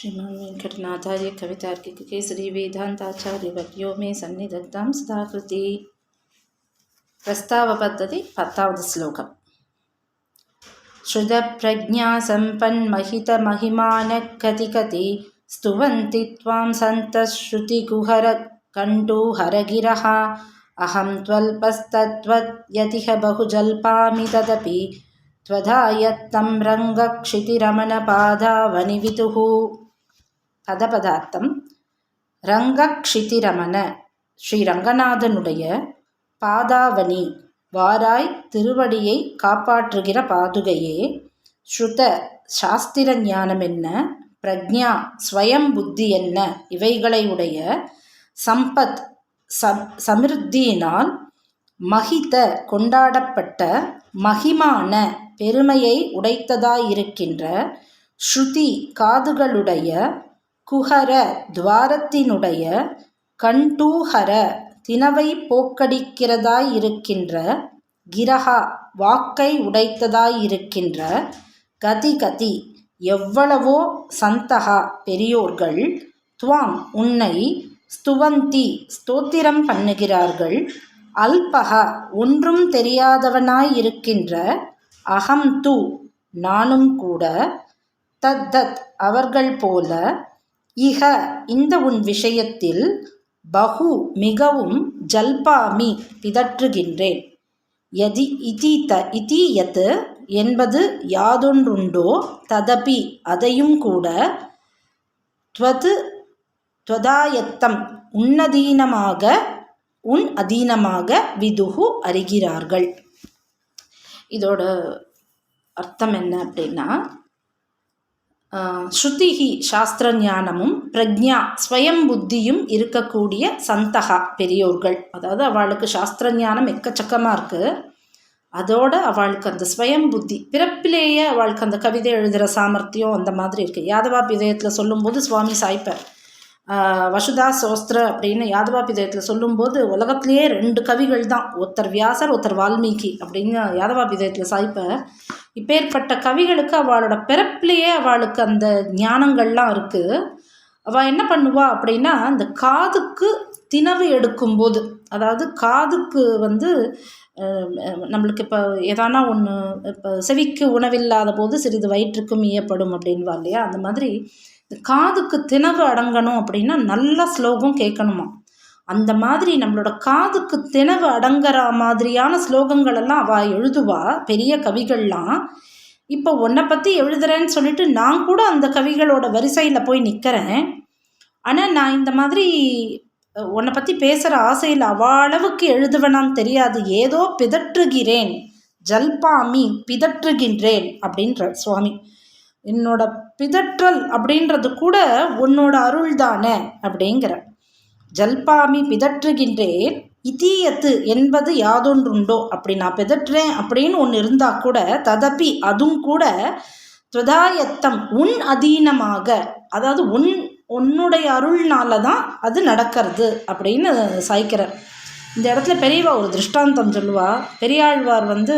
श्रीमान् वेङ्कटनाथार्य कवितार्किककेसरी वेदान्ताचार्यवर्यो मे सन्निधत्तां सदाकृति प्रस्तावपद्धति पत्तावद् श्लोकम् श्रुतप्रज्ञासम्पन्महितमहिमानः कति कति स्तुवन्ति त्वां सन्तः श्रुतिकुहरकण्डूहरगिरः अहं त्वल्पस्तत्त्वत् यतिह बहुजल्पामि तदपि त्वधायत्तं रङ्गक्षितिरमणपादावनिवितुः பதபதார்த்தம். ரங்கக்ஷிதிரமண. ஸ்ரீ ரங்கநாதனுடைய பாதாவணி. வாராய் திருவடியை காப்பாற்றுகிற பாதுகையே. ஸ்ருத சாஸ்திர ஞானம் என்ன பிரக்ஞா ஸ்வயம் புத்தி என்ன? இவைகளை உடைய சம்பத் சம் சமிருத்தியினால் மகித கொண்டாடப்பட்ட மகிமான பெருமையை உடைத்ததாயிருக்கின்ற ஸ்ருதி காதுகளுடைய குஹர துவாரத்தினுடைய கண்டூஹர தினவை போக்கடிக்கிறதாயிருக்கின்ற கிரஹா வாக்கை உடைத்ததாயிருக்கின்ற கதி கதி எவ்வளவோ சந்தகா பெரியோர்கள் துவாம் உன்னை ஸ்துவந்தி ஸ்தோத்திரம் பண்ணுகிறார்கள். அல்பகா ஒன்றும் தெரியாதவனாயிருக்கின்ற அகம் தூ நானும் கூட தத்தத் அவர்கள் போல இக இந்த உன் விஷயத்தில் பகு மிகவும் ஜல்பாமி பிதற்றுகின்றேன். எதி இதீத இதீயத்து என்பது யாதொன்றுண்டோ ததபி அதையும் கூட துவது துவதாயத்தம் உன்னதீனமாக உன் அதீனமாக விதுகு அறிகிறார்கள். இதோட அர்த்தம் என்ன அப்படின்னா ஸ்ருதிஹி சாஸ்திர ஞானமும் பிரக்ஞா ஸ்வயம் புத்தியும் இருக்கக்கூடிய சந்தகா பெரியோர்கள். அதாவது அவளுக்கு சாஸ்திர ஞானம் எக்கச்சக்கமாக இருக்குது அதோட அவளுக்கு அந்த ஸ்வயம் புத்தி பிறப்பிலேயே அவளுக்கு அந்த கவிதை எழுதுகிற சாமர்த்தியம் அந்த மாதிரி இருக்குது யாதவா விதயத்தில் சொல்லும்போது சுவாமி சாய்ப்பர் வசுதா சோஸ்திர அப்படின்னு யாதவா பிதயத்தில் சொல்லும்போது உலகத்திலேயே ரெண்டு கவிகள் தான். ஒருத்தர் வியாசர் ஒருத்தர் வால்மீகி அப்படின்னு யாதவா பிதயத்தில் சாய்ப்ப. இப்பேற்பட்ட கவிகளுக்கு அவளோட பிறப்பிலேயே அவளுக்கு அந்த ஞானங்கள்லாம் இருக்குது அவள் என்ன பண்ணுவா அப்படின்னா அந்த காதுக்கு தினவு எடுக்கும்போது அதாவது காதுக்கு வந்து நம்மளுக்கு இப்போ எதானா ஒன்று இப்போ செவிக்கு உணவில்லாத போது சிறிது வயிற்றுக்கும் ஈயப்படும் அப்படின்வா இல்லையா? அந்த மாதிரி காதுக்கு திணவு அடங்கணும் அப்படின்னா நல்ல ஸ்லோகம் கேட்கணுமா? அந்த மாதிரி நம்மளோட காதுக்கு திணவு அடங்குற மாதிரியான ஸ்லோகங்கள் எல்லாம் அவள் எழுதுவா பெரிய கவிகள்லாம். இப்போ உன்னை பற்றி எழுதுறேன்னு சொல்லிட்டு நான் கூட அந்த கவிகளோட வரிசையில் போய் நிற்கிறேன் ஆனால் நான் இந்த மாதிரி உன்னை பற்றி பேசுகிற ஆசையில் அவ்வளவுக்கு எழுதுவேனான்னு தெரியாது. ஏதோ பிதற்றுகிறேன் ஜல்பாமி பிதற்றுகின்றேன் அப்படின்ற சுவாமி. என்னோட பிதற்றல் அப்படின்றது கூட உன்னோட அருள் தானே அப்படிங்கிற. ஜல்பாமி பிதற்றுகின்றேன் இதீயத்து என்பது யாதொன்றுண்டோ? அப்படி நான் பிதற்றேன் அப்படின்னு ஒன்று இருந்தால் கூட ததப்பி அதுவும் கூட துவதாயத்தம் உன் அதீனமாக அதாவது உன் உன்னுடைய அருள்னால தான் அது நடக்கிறது அப்படின்னு சாய்க்கிறார். இந்த இடத்துல பெரியவா ஒரு திருஷ்டாந்தம் சொல்லுவா. பெரியாழ்வார் வந்து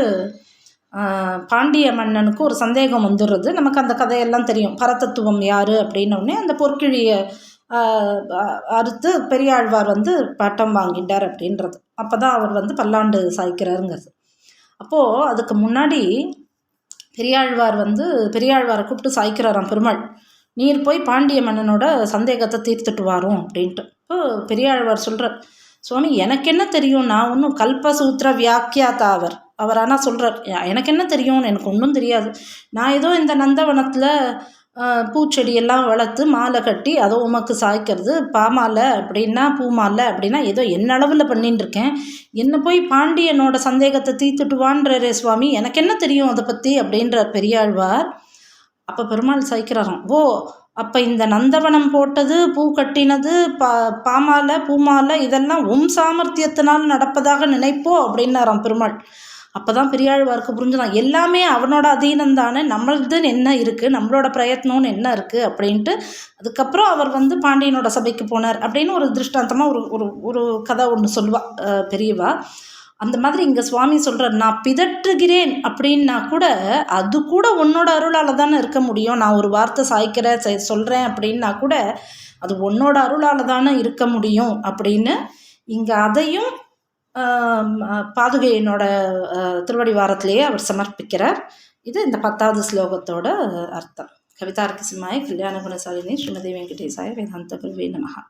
பாண்டிய மன்னனுக்கு ஒரு சந்தேகம் வந்துடுறது. நமக்கு அந்த கதையெல்லாம் தெரியும். பரதத்துவம் யார் அப்படின்னோடனே அந்த பொற்கிழியை அறுத்து பெரியாழ்வார் வந்து பட்டம் வாங்கிட்டார் அப்படின்றது. அப்போ தான் அவர் வந்து பல்லாண்டு சாய்க்கிறாருங்கிறது. அப்போது அதுக்கு முன்னாடி பெரியாழ்வார் வந்து பெரியாழ்வாரை கூப்பிட்டு சாய்க்கிறாராம் பெருமாள். நீர் போய் பாண்டிய மன்னனோட சந்தேகத்தை தீர்த்துட்டு வரோம் அப்படின்ட்டு. இப்போ பெரியாழ்வார் சொல்கிறார் சுவாமி எனக்கு என்ன தெரியும்? நான் ஒன்றும் கல்பசூத்திர வியாக்கியாத்தா அவர் அவர் ஆனால் சொல்கிறார் எனக்கு என்ன தெரியும் எனக்கு ஒன்றும் தெரியாது. நான் ஏதோ இந்த நந்தவனத்தில் பூச்செடியெல்லாம் வளர்த்து மாலை கட்டி அதோ உமக்கு சாய்க்கிறது பாமாலை அப்படின்னா பூ மாலை அப்படின்னா ஏதோ என்ன அளவில் பண்ணிட்டு இருக்கேன். என்ன போய் பாண்டியனோட சந்தேகத்தை தீர்த்துட்டுவான்றே சுவாமி எனக்கு என்ன தெரியும் அதை பற்றி அப்படின்ற பெரியாழ்வார். அப்போ பெருமாள் சகிக்கிறாராம். ஓ அப்போ இந்த நந்தவனம் போட்டது பூ கட்டினது பா பாமாலை பூமாலை இதெல்லாம் உம் சாமர்த்தியத்தினால் நடப்பதாக நினைப்போ? அப்படின்னாராம் பெருமாள். அப்போ தான் பெரியாழ்வாருக்கு புரிஞ்சுதான் எல்லாமே அவனோட அதீனம் தானே நம்மளதுன்னு என்ன இருக்குது நம்மளோட பிரயத்னம்னு என்ன இருக்குது அப்படின்ட்டு அதுக்கப்புறம் அவர் வந்து பாண்டியனோட சபைக்கு போனார் அப்படின்னு ஒரு திருஷ்டாந்தமாக ஒரு ஒரு ஒரு கதை ஒன்று சொல்லுவாள் பெரியவா. அந்த மாதிரி இங்கே சுவாமி சொல்கிறார் நான் பிதற்றுகிறேன் அப்படின்னா கூட அது கூட உன்னோட அருளால் தானே இருக்க முடியும். நான் ஒரு வார்த்தை சாய்க்கிறேன் சொல்கிறேன் அப்படின்னா கூட அது உன்னோட அருளால் தானே இருக்க முடியும் அப்படின்னு இங்கே அதையும் பாதுகையினோட திருவடி வாரத்திலேயே அவர் சமர்ப்பிக்கிறார். இது இந்த பத்தாவது ஸ்லோகத்தோட அர்த்தம். கவிதா சிம்மாய கல்யாண குணசாலினி ஸ்ரீமதி வெங்கடேசாய வேதாந்த குருவே நமகா